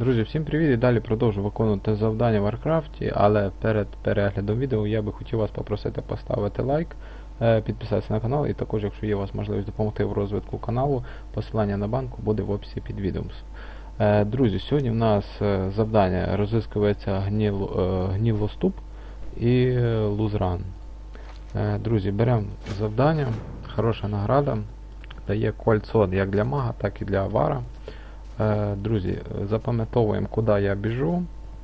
Друзі, всім привіт і далі продовжу виконувати завдання в Варкрафті, але перед переглядом відео я би хотів вас попросити поставити лайк, е, підписатися на канал і також, якщо є у вас можливість допомогти в розвитку каналу, посилання на банку буде в описі під відео. Е, Друзі, сьогодні в нас е, завдання е, гнілоступ і лузран. Друзі, беремо завдання, хороша награда, дає кольцо як для мага, так і для авара. Е, Друзі, запам'ятовуємо, куди я біжу.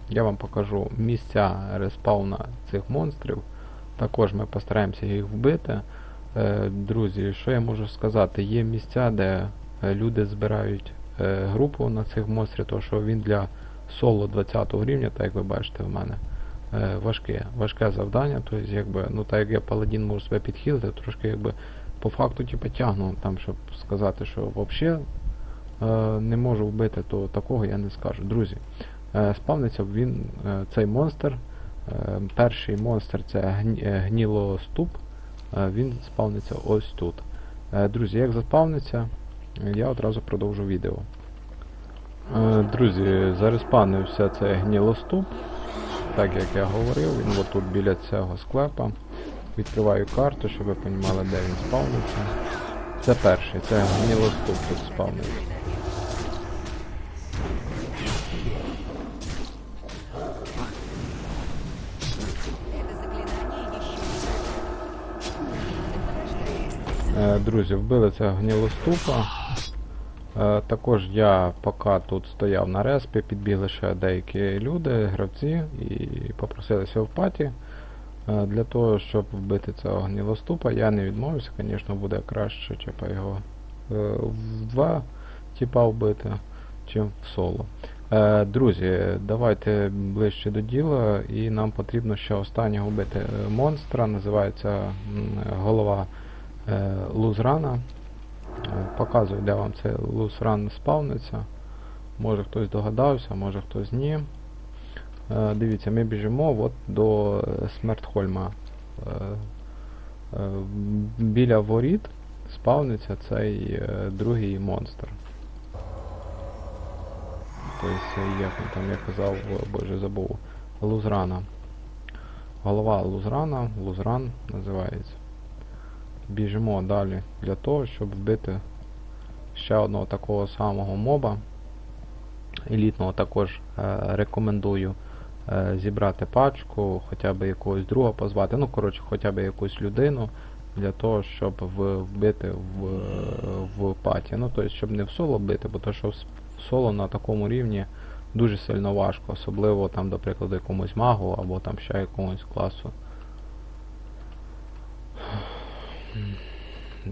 Я вам покажу місця респауна цих монстрів. Також ми постараємося їх вбити. Е, Друзі, що я можу сказати? Є місця, де е, люди збирають групу на цих монстрів, тому що він для соло 20 рівня, так як ви бачите в мене, важке, важке завдання. Тобто, якби, ну так як я паладін можу себе підхилити, трошки якби по факту типу, тягну, там, щоб сказати, що взагалі не можу вбити, то такого я не скажу. Друзі, е, спавниться він, е, цей монстр. Е, перший монстр це е, гнілоступ. Е, він спавниться ось тут. Е, друзі, як заспавниться, е, я одразу продовжу відео. Е, друзі, зареспавнився цей гнілоступ. Так як я говорив, він отут біля цього склепа. Відкриваю карту, щоб ви розуміли, де він спавниться. Це перший, це гнілоступ тут спавниться. Друзі, вбили цього гнілоступа. Е, Також я поки тут стояв на респі, підбігли ще деякі люди, гравці, і попросилися в паті. Е, Для того, щоб вбити цього гнілоступа, я не відмовився, звісно, буде краще, типа його е, в два типа вбити, чим в соло. Друзі, давайте ближче до діла, і нам потрібно ще останнього вбити монстра, називається голова лузрана. Е, Показую, де вам цей лузран спавниться. Може хтось догадався, може хтось ні. Е, Дивіться, ми біжимо от до е, Смертхольма. Е, е, Біля воріт спавниться цей е, другий монстр. Тобто, як там я казав, боже забув. Лузрана. Голова Лузрана, Лузран називається. Біжимо далі для того, щоб вбити ще одного такого самого моба. Елітного також е, рекомендую е, зібрати пачку, хоча б якогось друга позвати, ну коротше, хоча б якусь людину для того, щоб вбити в, в паті. Ну, тобто, щоб не в соло бити, бо то, що в соло на такому рівні дуже сильно важко, особливо там, до прикладу, якомусь магу або там ще якомусь класу.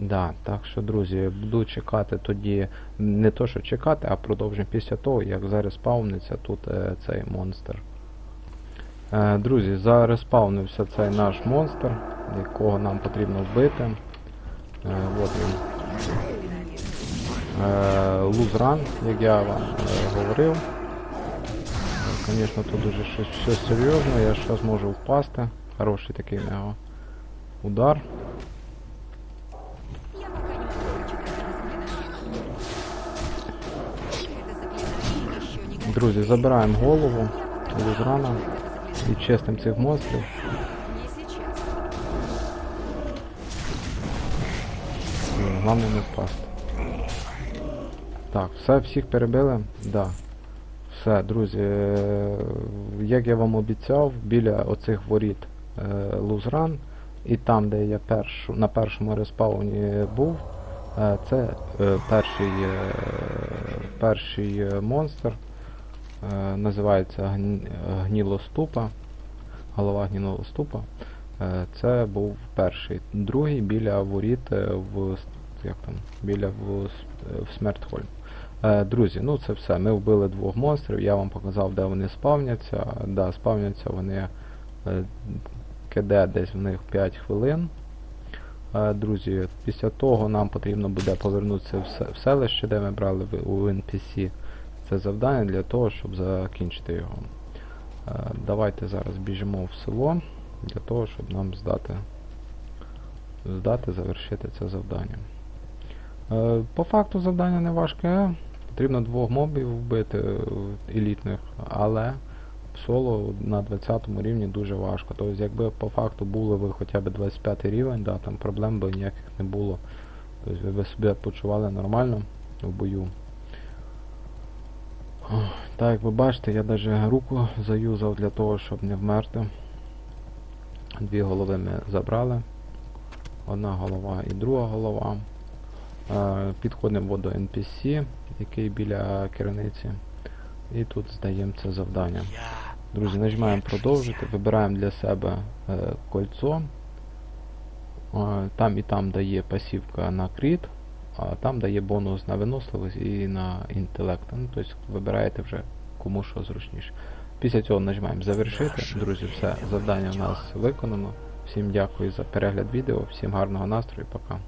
Да, так що, друзі, буду чекати тоді, не то що чекати, а продовжимо після того, як зареспавниться тут е, цей монстр. Е, друзі, зареспавнився цей наш монстр, якого нам потрібно вбити. Е, от він. Е, Лузран, як я вам е, говорив. Звісно, тут дуже щось, щось серйозне, я зараз можу впасти. Хороший такий нього удар. Друзі, забираємо голову Это заклинание і чистим цих монстрів. Головне не впасти. Так, все, всіх перебили? Да. Все, друзі, е, як я вам обіцяв, біля оцих воріт е, Лузран, і там, де я першу, на першому респауні був, е, це перший, перший монстр, називається гнілоступа, голова гнілоступа. Е, Це був перший. Другий біля воріт е, в як там, біля в, е, в Смертхольм. Е, Друзі, ну це все. Ми вбили двох монстрів, я вам показав, де вони спавняться. Да, спавняться вони е, КД десь в них 5 хвилин. Е, Друзі, після того нам потрібно буде повернутися в селище, де ми брали у NPC це завдання для того, щоб закінчити його. Е, Давайте зараз біжимо в село для того, щоб нам здати, здати завершити це завдання. Е, По факту завдання не важке. Потрібно двох мобів вбити елітних, але в соло на 20 рівні дуже важко. Тобто, якби по факту були ви хоча б 25 рівень, да, там проблем би ніяких не було. Тобто ви б себе почували нормально в бою. Так, як ви бачите, я навіть руку заюзав для того, щоб не вмерти. Дві голови ми забрали. Одна голова і друга голова. Е, Підходимо до NPC, який біля керівниці. І тут здаємо це завдання. Друзі, нажимаємо продовжити, вибираємо для себе е, кольцо. Е, Там і там дає пасівка на кріт, а там дає бонус на виносливість і на інтелект. Ну, тобто вибираєте вже кому що зручніше. Після цього нажимаємо завершити. Друзі, все, завдання у нас виконано. Всім дякую за перегляд відео, всім гарного настрою, пока.